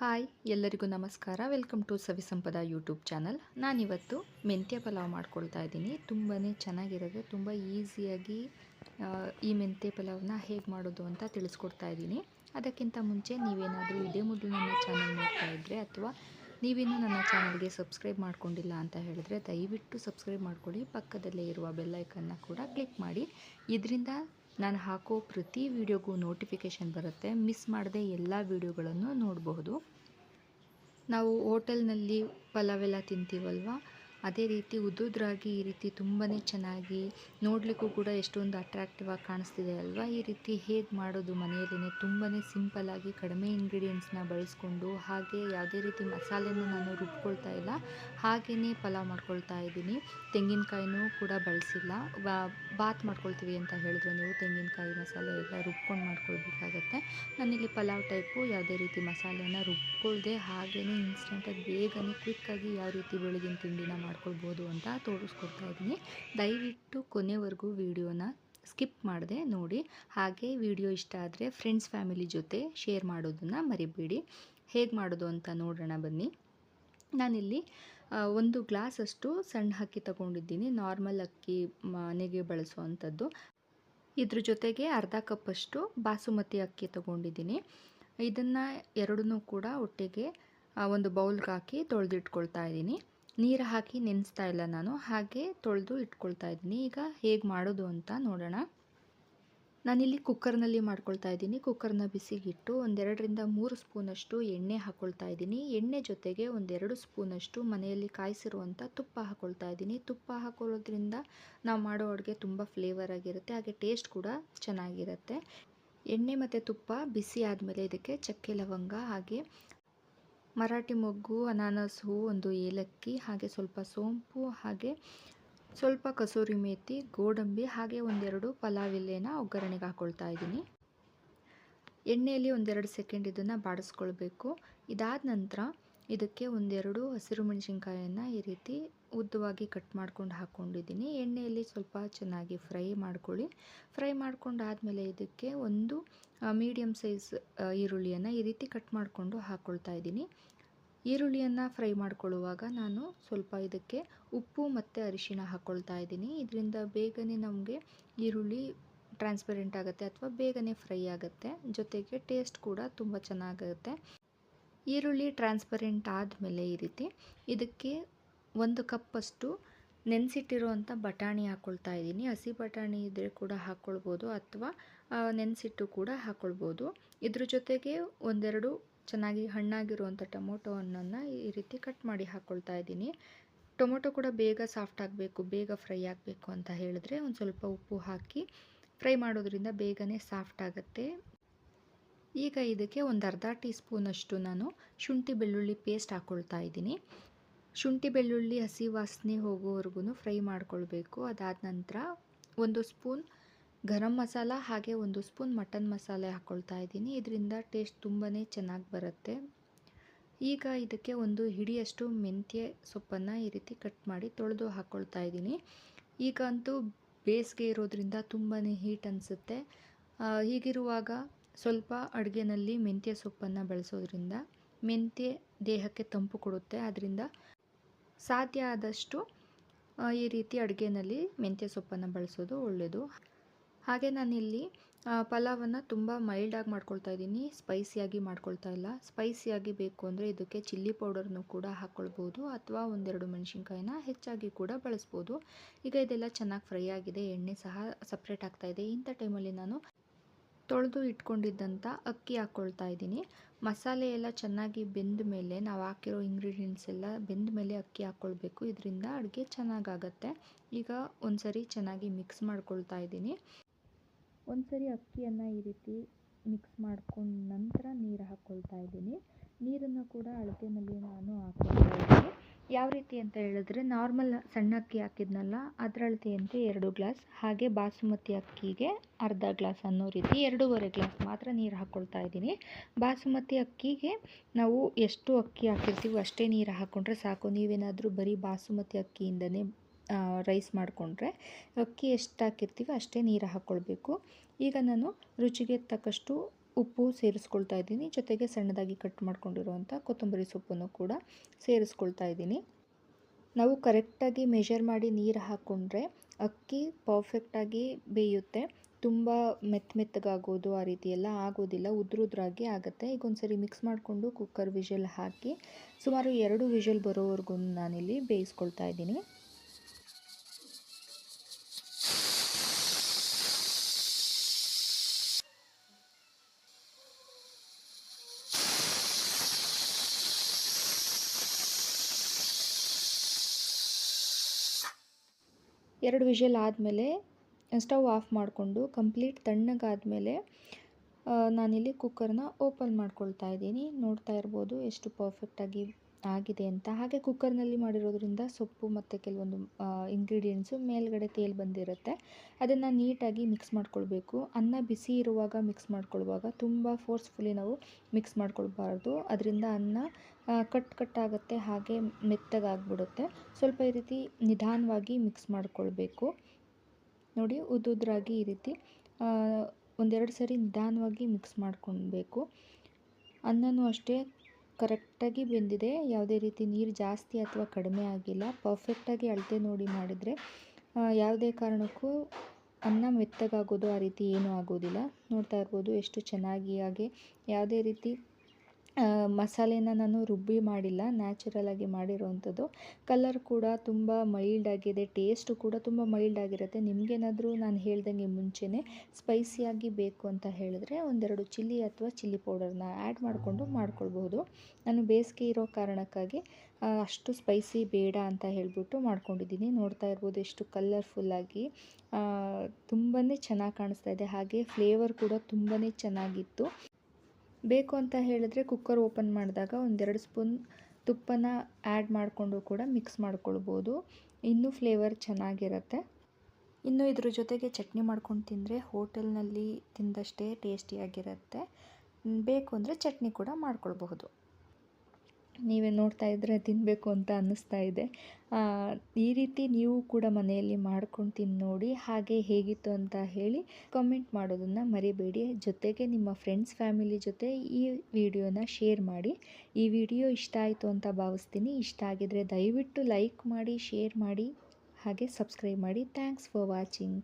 Hi, ಎಲ್ಲರಿಗೂ ನಮಸ್ಕಾರ. Welcome to Savisampada YouTube channel. ನಾನಿವತ್ತು ಮೆಂತ್ಯ ಪಲಾವ್ ಮಾಡ್ಕೊಳ್ತಾ ಇದ್ದೀನಿ. ತುಂಬಾ ಚೆನ್ನಾಗಿರೋದು ತುಂಬ ಈಸಿಯಾಗಿ ಈ ಮೆಂತ್ಯ ಪಲಾವನ್ನ ಹೇಗೆ ಮಾಡೋದು ಅಂತ ತಿಳಿಸ್ಕೊಡ್ತಾ ಇದ್ದೀನಿ. ಅದಕ್ಕಿಂತ ಮುಂಚೆ ನೀವೇನಾದರೂ ಇದೇ ಮೊದಲು ನನ್ನ ಚಾನಲ್ ನೋಡ್ತಾ ಇದ್ದರೆ ಅಥವಾ ನೀವಿನ್ನೂ ನನ್ನ ಚಾನಲ್ಗೆ ಸಬ್ಸ್ಕ್ರೈಬ್ ಮಾಡ್ಕೊಂಡಿಲ್ಲ ಅಂತ ಹೇಳಿದ್ರೆ ದಯವಿಟ್ಟು ಸಬ್ಸ್ಕ್ರೈಬ್ ಮಾಡ್ಕೊಳ್ಳಿ. ಪಕ್ಕದಲ್ಲೇ ಇರುವ ಬೆಲ್ಲೈಕನ್ನ ಕೂಡ ಕ್ಲಿಕ್ ಮಾಡಿ. ಇದರಿಂದ ನಾನು ಹಾಕೋ ಪ್ರತಿ ವಿಡಿಯೋಗೂ ನೋಟಿಫಿಕೇಷನ್ ಬರುತ್ತೆ. ಮಿಸ್ ಮಾಡದೆ ಎಲ್ಲ ವಿಡಿಯೋಗಳನ್ನು ನೋಡಬಹುದು. ನಾವು ಹೋಟೆಲ್ನಲ್ಲಿ ಪಲಾವೆಲ್ಲ ತಿಂತೀವಲ್ವ? ಅದೇ ರೀತಿ ಉದ್ದುದ್ರಾಗಿ ಈ ರೀತಿ ತುಂಬಾ ಚೆನ್ನಾಗಿ ನೋಡಲಿಕ್ಕೂ ಕೂಡ ಎಷ್ಟೊಂದು ಅಟ್ರಾಕ್ಟಿವ್ ಆಗಿ ಕಾಣಿಸ್ತಿದೆ ಅಲ್ವಾ? ಈ ರೀತಿ ಹೇಗೆ ಮಾಡೋದು ಮನೆಯಲ್ಲೇ ತುಂಬಾ ಸಿಂಪಲ್ಲಾಗಿ ಕಡಿಮೆ ಇಂಗ್ರೀಡಿಯೆಂಟ್ಸ್ನ ಬಳಸ್ಕೊಂಡು ಹಾಗೆ ಯಾವುದೇ ರೀತಿ ಮಸಾಲೆನೂ ನಾನು ರುಬ್ಕೊಳ್ತಾ ಇಲ್ಲ ಹಾಗೆಯೇ ಪಲಾವ್ ಮಾಡ್ಕೊಳ್ತಾ ಇದ್ದೀನಿ. ತೆಂಗಿನಕಾಯಿನೂ ಕೂಡ ಬಳಸಿಲ್ಲ. ಬಾತ್ ಮಾಡ್ಕೊಳ್ತೀವಿ ಅಂತ ಹೇಳಿದ್ರೆ ನೀವು ತೆಂಗಿನಕಾಯಿ ಮಸಾಲೆ ಎಲ್ಲ ರುಬ್ಕೊಂಡು ಮಾಡ್ಕೊಳ್ಬೇಕಾಗತ್ತೆ. ನಾನಿಲ್ಲಿ ಪಲಾವ್ ಟೈಪು ಯಾವುದೇ ರೀತಿ ಮಸಾಲೆನ ರುಬ್ಕೊಳ್ದೆ ಹಾಗೆಯೇ ಇನ್ಸ್ಟೆಂಟಾಗಿ ಬೇಗನೆ ಕ್ವಿಕ್ಕಾಗಿ ಯಾವ ರೀತಿ ಬೆಳಗಿನ ತಿಂಡಿನ ಮಾಡ್ಕೊಳ್ಬೋದು ಅಂತ ತೋರಿಸ್ಕೊಡ್ತಾ ಇದ್ದೀನಿ. ದಯವಿಟ್ಟು ಕೊನೆವರೆಗೂ ವಿಡಿಯೋನ ಸ್ಕಿಪ್ ಮಾಡಿದೆ ನೋಡಿ. ಹಾಗೆ ವಿಡಿಯೋ ಇಷ್ಟ ಆದರೆ ಫ್ರೆಂಡ್ಸ್ ಫ್ಯಾಮಿಲಿ ಜೊತೆ ಶೇರ್ ಮಾಡೋದನ್ನು ಮರಿಬೇಡಿ. ಹೇಗೆ ಮಾಡೋದು ಅಂತ ನೋಡೋಣ ಬನ್ನಿ. ನಾನಿಲ್ಲಿ ಒಂದು ಒಂದು ಗ್ಲಾಸಷ್ಟು ಸಣ್ಣ ಅಕ್ಕಿ ತಗೊಂಡಿದ್ದೀನಿ. ನಾರ್ಮಲ್ ಅಕ್ಕಿ ಮನೆಗೆ ಬಳಸುವಂಥದ್ದು. ಇದ್ರ ಜೊತೆಗೆ ಅರ್ಧ ಕಪ್ಪಷ್ಟು ಬಾಸುಮತಿ ಅಕ್ಕಿ ತಗೊಂಡಿದ್ದೀನಿ. ಇದನ್ನು ಎರಡನ್ನೂ ಕೂಡ ಒಟ್ಟಿಗೆ ಒಂದು ಬೌಲ್ಗೆ ಹಾಕಿ ತೊಳೆದಿಟ್ಕೊಳ್ತಾ ಇದ್ದೀನಿ. ನೀರು ಹಾಕಿ ನೆನೆಸ್ತಾ ಇಲ್ಲ ನಾನು. ಹಾಗೆ ತೊಳೆದು ಇಟ್ಕೊಳ್ತಾ ಇದ್ದೀನಿ. ಈಗ ಹೇಗೆ ಮಾಡೋದು ಅಂತ ನೋಡೋಣ. ನಾನಿಲ್ಲಿ ಕುಕ್ಕರ್ನಲ್ಲಿ ಮಾಡ್ಕೊಳ್ತಾ ಇದ್ದೀನಿ. ಕುಕ್ಕರ್ನ ಬಿಸಿಗಿಟ್ಟು ಒಂದೆರಡರಿಂದ ಮೂರು ಸ್ಪೂನಷ್ಟು ಎಣ್ಣೆ ಹಾಕ್ಕೊಳ್ತಾ ಇದ್ದೀನಿ. ಎಣ್ಣೆ ಜೊತೆಗೆ ಒಂದೆರಡು ಸ್ಪೂನಷ್ಟು ಮನೆಯಲ್ಲಿ ಕಾಯಿಸಿರುವಂಥ ತುಪ್ಪ ಹಾಕ್ಕೊಳ್ತಾ ಇದ್ದೀನಿ. ತುಪ್ಪ ಹಾಕೊಳ್ಳೋದ್ರಿಂದ ನಾವು ಮಾಡೋ ಅಡುಗೆ ತುಂಬ ಫ್ಲೇವರ್ ಆಗಿರುತ್ತೆ. ಹಾಗೆ ಟೇಸ್ಟ್ ಕೂಡ ಚೆನ್ನಾಗಿರುತ್ತೆ. ಎಣ್ಣೆ ಮತ್ತು ತುಪ್ಪ ಬಿಸಿ ಆದಮೇಲೆ ಇದಕ್ಕೆ ಚಕ್ಕೆ ಲವಂಗ ಹಾಗೆ ಮರಾಠಿ ಮೊಗ್ಗು, ಅನಾನಸ್ ಹೂ, ಒಂದು ಏಲಕ್ಕಿ, ಹಾಗೆ ಸ್ವಲ್ಪ ಸೋಂಪು, ಹಾಗೆ ಸ್ವಲ್ಪ ಕಸೂರಿ ಮೇತಿ, ಗೋಡಂಬಿ, ಹಾಗೆ ಒಂದೆರಡು ಪಲಾವ್ ಎಲೆನ ಒಗ್ಗರಣೆಗೆ ಹಾಕ್ಕೊಳ್ತಾ ಇದ್ದೀನಿ. ಎಣ್ಣೆಯಲ್ಲಿ ಒಂದೆರಡು ಸೆಕೆಂಡ್ ಇದನ್ನು ಬಾಡಿಸ್ಕೊಳ್ಬೇಕು. ಇದಾದ ನಂತರ ಇದಕ್ಕೆ ಒಂದೆರಡು ಹಸಿರು ಮೆಣಸಿನ್ಕಾಯನ್ನು ಈ ರೀತಿ ಉದ್ದವಾಗಿ ಕಟ್ ಮಾಡ್ಕೊಂಡು ಹಾಕ್ಕೊಂಡಿದ್ದೀನಿ ಎಣ್ಣೆಯಲ್ಲಿ ಸ್ವಲ್ಪ ಚೆನ್ನಾಗಿ ಫ್ರೈ ಮಾಡ್ಕೊಳ್ಳಿ. ಫ್ರೈ ಮಾಡ್ಕೊಂಡಾದಮೇಲೆ ಇದಕ್ಕೆ ಒಂದು ಮೀಡಿಯಮ್ ಸೈಜ್ ಈರುಳ್ಳಿಯನ್ನು ಈ ರೀತಿ ಕಟ್ ಮಾಡಿಕೊಂಡು ಹಾಕ್ಕೊಳ್ತಾ ಇದ್ದೀನಿ. ಈರುಳ್ಳಿಯನ್ನು ಫ್ರೈ ಮಾಡ್ಕೊಳ್ಳುವಾಗ ನಾನು ಸ್ವಲ್ಪ ಇದಕ್ಕೆ ಉಪ್ಪು ಮತ್ತು ಅರಿಶಿಣ ಹಾಕ್ಕೊಳ್ತಾ ಇದ್ದೀನಿ. ಇದರಿಂದ ಬೇಗನೆ ನಮಗೆ ಈರುಳ್ಳಿ ಟ್ರಾನ್ಸ್ಪರೆಂಟ್ ಆಗುತ್ತೆ ಅಥವಾ ಬೇಗನೆ ಫ್ರೈ ಆಗುತ್ತೆ. ಜೊತೆಗೆ ಟೇಸ್ಟ್ ಕೂಡ ತುಂಬ ಚೆನ್ನಾಗುತ್ತೆ ಈರುಳ್ಳಿ ಟ್ರಾನ್ಸ್ಪರೆಂಟ್ ಆದಮೇಲೆ ಈ ರೀತಿ ಇದಕ್ಕೆ ಒಂದು ಕಪ್ಪಷ್ಟು ನೆನೆಸಿಟ್ಟಿರುವಂಥ ಬಟಾಣಿ ಹಾಕ್ಕೊಳ್ತಾ ಇದ್ದೀನಿ. ಹಸಿ ಬಟಾಣಿ ಇದ್ದರೆ ಕೂಡ ಹಾಕ್ಕೊಳ್ಬೋದು ಅಥವಾ ನೆನೆಸಿಟ್ಟು ಕೂಡ ಹಾಕ್ಕೊಳ್ಬೋದು ಇದ್ರ ಜೊತೆಗೆ ಒಂದೆರಡು ಚೆನ್ನಾಗಿ ಹಣ್ಣಾಗಿರುವಂಥ ಟೊಮೊಟೊ ಹಣ್ಣನ್ನು ಈ ರೀತಿ ಕಟ್ ಮಾಡಿ ಹಾಕ್ಕೊಳ್ತಾ ಇದ್ದೀನಿ. ಟೊಮೊಟೊ ಕೂಡ ಬೇಗ ಸಾಫ್ಟ್ ಆಗಬೇಕು, ಬೇಗ ಫ್ರೈ ಆಗಬೇಕು ಅಂತ ಹೇಳಿದ್ರೆ ಒಂದು ಸ್ವಲ್ಪ ಉಪ್ಪು ಹಾಕಿ ಫ್ರೈ ಮಾಡೋದ್ರಿಂದ ಬೇಗನೆ ಸಾಫ್ಟ್ ಆಗುತ್ತೆ. ಈಗ ಇದಕ್ಕೆ ಒಂದು ಅರ್ಧ ಟೀ ಸ್ಪೂನಷ್ಟು ನಾನು ಶುಂಠಿ ಬೆಳ್ಳುಳ್ಳಿ ಪೇಸ್ಟ್ ಹಾಕ್ಕೊಳ್ತಾ ಇದ್ದೀನಿ. ಶುಂಠಿ ಬೆಳ್ಳುಳ್ಳಿ, ಹಸಿ ವಾಸನೆ ಹೋಗೋವರೆಗೂ ಫ್ರೈ ಮಾಡ್ಕೊಳ್ಬೇಕು. ಅದಾದ ನಂತರ ಒಂದು ಸ್ಪೂನ್ ಗರಂ ಮಸಾಲ ಹಾಗೆ ಒಂದು ಸ್ಪೂನ್ ಮಟನ್ ಮಸಾಲೆ ಹಾಕ್ಕೊಳ್ತಾ ಇದ್ದೀನಿ. ಇದರಿಂದ ಟೇಸ್ಟ್ ತುಂಬಾ ಚೆನ್ನಾಗಿ ಬರುತ್ತೆ. ಈಗ ಇದಕ್ಕೆ ಒಂದು ಹಿಡಿಯಷ್ಟು ಮೆಂತ್ಯ ಸೊಪ್ಪನ್ನು ಈ ರೀತಿ ಕಟ್ ಮಾಡಿ ತೊಳೆದು ಹಾಕ್ಕೊಳ್ತಾ ಇದ್ದೀನಿ. ಈಗಂತೂ ಬೇಸಿಗೆ ಇರೋದ್ರಿಂದ ತುಂಬಾ ಹೀಟ್ ಅನಿಸುತ್ತೆ. ಹೀಗಿರುವಾಗ ಸ್ವಲ್ಪ ಅಡುಗೆನಲ್ಲಿ ಮೆಂತ್ಯ ಸೊಪ್ಪನ್ನು ಬಳಸೋದ್ರಿಂದ ಮೆಂತ್ಯ ದೇಹಕ್ಕೆ ತಂಪು ಕೊಡುತ್ತೆ. ಅದರಿಂದ ಸಾಧ್ಯ ಆದಷ್ಟು ಈ ರೀತಿ ಅಡುಗೆನಲ್ಲಿ ಮೆಂತ್ಯ ಸೊಪ್ಪನ್ನು ಬಳಸೋದು ಒಳ್ಳೆಯದು ಹಾಗೆ ನಾನಿಲ್ಲಿ ಪಲಾವನ್ನು ತುಂಬ ಮೈಲ್ಡಾಗಿ ಮಾಡ್ಕೊಳ್ತಾ ಇದ್ದೀನಿ. ಸ್ಪೈಸಿಯಾಗಿ ಮಾಡ್ಕೊಳ್ತಾ ಇಲ್ಲ. ಸ್ಪೈಸಿಯಾಗಿ ಬೇಕು ಅಂದರೆ ಇದಕ್ಕೆ ಚಿಲ್ಲಿ ಪೌಡರ್ನು ಕೂಡ ಹಾಕ್ಕೊಳ್ಬೋದು ಅಥವಾ ಒಂದೆರಡು ಮೆಣಸಿನ್ಕಾಯಿನ ಹೆಚ್ಚಾಗಿ ಕೂಡ ಬಳಸ್ಬೋದು. ಈಗ ಇದೆಲ್ಲ ಚೆನ್ನಾಗಿ ಫ್ರೈ ಆಗಿದೆ. ಎಣ್ಣೆ ಸಹ ಸಪ್ರೇಟ್ ಆಗ್ತಾಯಿದೆ ಇಂಥ ಟೈಮಲ್ಲಿ ನಾನು ತೊಳೆದು ಇಟ್ಕೊಂಡಿದ್ದಂಥ ಅಕ್ಕಿ ಹಾಕ್ಕೊಳ್ತಾ ಇದ್ದೀನಿ. ಮಸಾಲೆ ಎಲ್ಲ ಚೆನ್ನಾಗಿ ಬೆಂದ ಮೇಲೆ ನಾವು ಹಾಕಿರೋ ಇಂಗ್ರೀಡಿಯೆಂಟ್ಸ್ ಎಲ್ಲ ಬೆಂದ ಮೇಲೆ ಅಕ್ಕಿ ಹಾಕ್ಕೊಳ್ಬೇಕು ಇದರಿಂದ ಅಡುಗೆ ಚೆನ್ನಾಗಾಗತ್ತೆ. ಈಗ ಒಂದ್ಸರಿ ಚೆನ್ನಾಗಿ ಮಿಕ್ಸ್ ಮಾಡ್ಕೊಳ್ತಾ ಇದ್ದೀನಿ. ಒಂದ್ಸರಿ ಅಕ್ಕಿಯನ್ನು ಈ ರೀತಿ ಮಿಕ್ಸ್ ಮಾಡ್ಕೊಂಡ ನಂತರ ನೀರು ಹಾಕ್ಕೊಳ್ತಾ ಇದ್ದೀನಿ. ನೀರನ್ನು ಕೂಡ ಅಳತೆನಲ್ಲಿ ನಾನು ಹಾಕ್ಕೊಳ್ತಾ ಇದ್ದೀನಿ ಯಾವ ರೀತಿ ಅಂತ ಹೇಳಿದ್ರೆ ನಾರ್ಮಲ್ ಸಣ್ಣ ಅಕ್ಕಿ ಹಾಕಿದ್ನಲ್ಲ ಅದರ ಅಳತೆಯಂತೆ ಎರಡು ಗ್ಲಾಸ್, ಹಾಗೆ ಬಾಸುಮತಿ ಅಕ್ಕಿಗೆ ಅರ್ಧ ಗ್ಲಾಸ್ ಅನ್ನೋ ರೀತಿ ಎರಡೂವರೆ ಗ್ಲಾಸ್ ಮಾತ್ರ ನೀರು ಹಾಕ್ಕೊಳ್ತಾ ಇದ್ದೀನಿ. ಬಾಸುಮತಿ ಅಕ್ಕಿಗೆ ನಾವು ಎಷ್ಟು ಅಕ್ಕಿ ಹಾಕಿರ್ತೀವೋ ಅಷ್ಟೇ ನೀರು ಹಾಕ್ಕೊಂಡ್ರೆ ಸಾಕು. ನೀವೇನಾದರೂ ಬರೀ ಬಾಸುಮತಿ ಅಕ್ಕಿಯಿಂದನೇ ರೈಸ್ ಮಾಡಿಕೊಂಡ್ರೆ ಅಕ್ಕಿ ಎಷ್ಟು ಹಾಕಿರ್ತೀವೋ ಅಷ್ಟೇ ನೀರು ಹಾಕ್ಕೊಳ್ಬೇಕು ಈಗ ನಾನು ರುಚಿಗೆ ತಕ್ಕಷ್ಟು ಉಪ್ಪು ಸೇರಿಸ್ಕೊಳ್ತಾ ಇದ್ದೀನಿ. ಜೊತೆಗೆ ಸಣ್ಣದಾಗಿ ಕಟ್ ಮಾಡ್ಕೊಂಡಿರುವಂಥ ಕೊತ್ತಂಬರಿ ಸೊಪ್ಪನ್ನು ಕೂಡ ಸೇರಿಸ್ಕೊಳ್ತಾ ಇದ್ದೀನಿ. ನಾವು ಕರೆಕ್ಟಾಗಿ ಮೆಷರ್ ಮಾಡಿ ನೀರು ಹಾಕ್ಕೊಂಡ್ರೆ ಅಕ್ಕಿ ಪರ್ಫೆಕ್ಟಾಗಿ ಬೇಯುತ್ತೆ. ತುಂಬ ಮೆತ್ತ ಮೆತ್ತಗಾಗೋದು ಆ ರೀತಿ ಎಲ್ಲ ಆಗೋದಿಲ್ಲ. ಉದ್ರುದ್ರಾಗಿ ಆಗುತ್ತೆ. ಈಗ ಒಂದ್ಸರಿ ಮಿಕ್ಸ್ ಮಾಡಿಕೊಂಡು ಕುಕ್ಕರ್ ವಿಷಲ್ ಹಾಕಿ ಸುಮಾರು ಎರಡು ವಿಷಲ್ ಬರೋವರೆಗೂ ನಾನಿಲ್ಲಿ ಬೇಯಿಸ್ಕೊಳ್ತಾ ಇದ್ದೀನಿ. ಎರಡು ವಿಷಲ್ ಆದಮೇಲೆ, ಸ್ಟವ್ ಆಫ್ ಮಾಡಿಕೊಂಡು ಕಂಪ್ಲೀಟ್ ತಣ್ಣಗಾದಮೇಲೆ ನಾನಿಲ್ಲಿ ಕುಕ್ಕರ್ನ ಓಪನ್ ಮಾಡ್ಕೊಳ್ತಾ ಇದ್ದೀನಿ. ನೋಡ್ತಾ ಇರ್ಬೋದು ಎಷ್ಟು ಪರ್ಫೆಕ್ಟಾಗಿ ಆಗಿದೆ ಅಂತ. ಹಾಗೆ ಕುಕ್ಕರ್ನಲ್ಲಿ ಮಾಡಿರೋದ್ರಿಂದ ಸೊಪ್ಪು ಮತ್ತು ಕೆಲವೊಂದು ಇಂಗ್ರೀಡಿಯೆಂಟ್ಸು ಮೇಲ್ಗಡೆ ತೇಲ್ ಬಂದಿರುತ್ತೆ. ಅದನ್ನು ನೀಟಾಗಿ ಮಿಕ್ಸ್ ಮಾಡ್ಕೊಳ್ಬೇಕು. ಅನ್ನ ಬಿಸಿ ಇರುವಾಗ ಮಿಕ್ಸ್ ಮಾಡ್ಕೊಳ್ಳುವಾಗ ತುಂಬ ಫೋರ್ಸ್ಫುಲಿ ನಾವು ಮಿಕ್ಸ್ ಮಾಡ್ಕೊಳ್ಬಾರ್ದು. ಅದರಿಂದ ಅನ್ನ ಕಟ್ ಕಟ್ ಆಗುತ್ತೆ, ಹಾಗೆ ಮೆತ್ತಗಾಗ್ಬಿಡುತ್ತೆ. ಸ್ವಲ್ಪ ಈ ರೀತಿ ನಿಧಾನವಾಗಿ ಮಿಕ್ಸ್ ಮಾಡ್ಕೊಳ್ಬೇಕು. ನೋಡಿ ಉದ್ದುದ್ರಾಗಿ ಈ ರೀತಿ ಒಂದೆರಡು ಸರಿ ನಿಧಾನವಾಗಿ ಮಿಕ್ಸ್ ಮಾಡ್ಕೊಳ್ಬೇಕು. ಅನ್ನನೂ ಅಷ್ಟೇ ಕರೆಕ್ಟಾಗಿ ಬೆಂದಿದೆ. ಯಾವುದೇ ರೀತಿ ನೀರು ಜಾಸ್ತಿ ಅಥವಾ ಕಡಿಮೆ ಆಗಿಲ್ಲ. ಪರ್ಫೆಕ್ಟಾಗಿ ಅಳತೆ ನೋಡಿ ಮಾಡಿದರೆ ಯಾವುದೇ ಕಾರಣಕ್ಕೂ ಅನ್ನ ಮೆತ್ತಗಾಗೋದು ಆ ರೀತಿ ಏನೂ ಆಗೋದಿಲ್ಲ. ನೋಡ್ತಾ ಇರ್ಬೋದು ಎಷ್ಟು ಚೆನ್ನಾಗಿ ಹಾಗೆ ಯಾವುದೇ ರೀತಿ ಮಸಾಲೆನ ನಾನು ರುಬ್ಬಿ ಮಾಡಿಲ್ಲ ನ್ಯಾಚುರಲಾಗಿ ಮಾಡಿರೋವಂಥದ್ದು ಕಲರ್ ಕೂಡ ತುಂಬ ಮೈಲ್ಡ್ ಆಗಿದೆ ಟೇಸ್ಟು ಕೂಡ ತುಂಬ ಮೈಲ್ಡ್ ಆಗಿರುತ್ತೆ. ನಿಮಗೇನಾದರೂ ನಾನು ಹೇಳ್ದಂಗೆ ಮುಂಚೆನೇ ಸ್ಪೈಸಿಯಾಗಿ ಬೇಕು ಅಂತ ಹೇಳಿದ್ರೆ ಒಂದೆರಡು ಚಿಲ್ಲಿ ಅಥವಾ ಚಿಲ್ಲಿ ಪೌಡರ್ನ ಆ್ಯಡ್ ಮಾಡಿಕೊಂಡು ಮಾಡ್ಕೊಳ್ಬಹುದು. ನಾನು ಬೇಸಿಗೆ ಇರೋ ಕಾರಣಕ್ಕಾಗಿ ಅಷ್ಟು ಸ್ಪೈಸಿ ಬೇಡ ಅಂತ ಹೇಳಿಬಿಟ್ಟು ಮಾಡ್ಕೊಂಡಿದ್ದೀನಿ. ನೋಡ್ತಾ ಇರ್ಬೋದು ಎಷ್ಟು ಕಲರ್ಫುಲ್ಲಾಗಿ ತುಂಬಾ ಚೆನ್ನಾಗಿ ಕಾಣಿಸ್ತಾ ಇದೆ. ಹಾಗೆ ಫ್ಲೇವರ್ ಕೂಡ ತುಂಬಾ ಚೆನ್ನಾಗಿತ್ತು. ಬೇಕು ಅಂತ ಹೇಳಿದ್ರೆ ಕುಕ್ಕರ್ ಓಪನ್ ಮಾಡಿದಾಗ ಒಂದೆರಡು ಸ್ಪೂನ್ ತುಪ್ಪನ ಆ್ಯಡ್ ಮಾಡಿಕೊಂಡು ಕೂಡ ಮಿಕ್ಸ್ ಮಾಡ್ಕೊಳ್ಬೋದು. ಇನ್ನೂ ಫ್ಲೇವರ್ ಚೆನ್ನಾಗಿರುತ್ತೆ. ಇನ್ನು ಇದ್ರ ಜೊತೆಗೆ ಚಟ್ನಿ ಮಾಡ್ಕೊಂಡು ತಿಂದರೆ ಹೋಟೆಲ್ನಲ್ಲಿ ತಿಂದಷ್ಟೇ ಟೇಸ್ಟಿಯಾಗಿರುತ್ತೆ ಬೇಕು ಅಂದರೆ ಚಟ್ನಿ ಕೂಡ ಮಾಡ್ಕೊಳ್ಬಹುದು. ನೀವೇ ನೋಡ್ತಾ ಇದ್ದರೆ ತಿನ್ನಬೇಕು ಅಂತ ಅನ್ನಿಸ್ತಾ ಇದೆ. ಈ ರೀತಿ ನೀವು ಕೂಡ ಮನೆಯಲ್ಲಿ ಮಾಡ್ಕೊಂಡು ತಿಂದು ನೋಡಿ ಹಾಗೆ ಹೇಗಿತ್ತು ಅಂತ ಹೇಳಿ ಕಮೆಂಟ್ ಮಾಡೋದನ್ನು ಮರಿಬೇಡಿ. ಜೊತೆಗೆ ನಿಮ್ಮ ಫ್ರೆಂಡ್ಸ್ ಫ್ಯಾಮಿಲಿ ಜೊತೆ ಈ ವಿಡಿಯೋನ ಶೇರ್ ಮಾಡಿ. ಈ ವಿಡಿಯೋ ಇಷ್ಟ ಆಯಿತು ಅಂತ ಭಾವಿಸ್ತೀನಿ. ಇಷ್ಟ ಆಗಿದರೆ ದಯವಿಟ್ಟು ಲೈಕ್ ಮಾಡಿ ಶೇರ್ ಮಾಡಿ, ಹಾಗೆ ಸಬ್ಸ್ಕ್ರೈಬ್ ಮಾಡಿ. Thanks for watching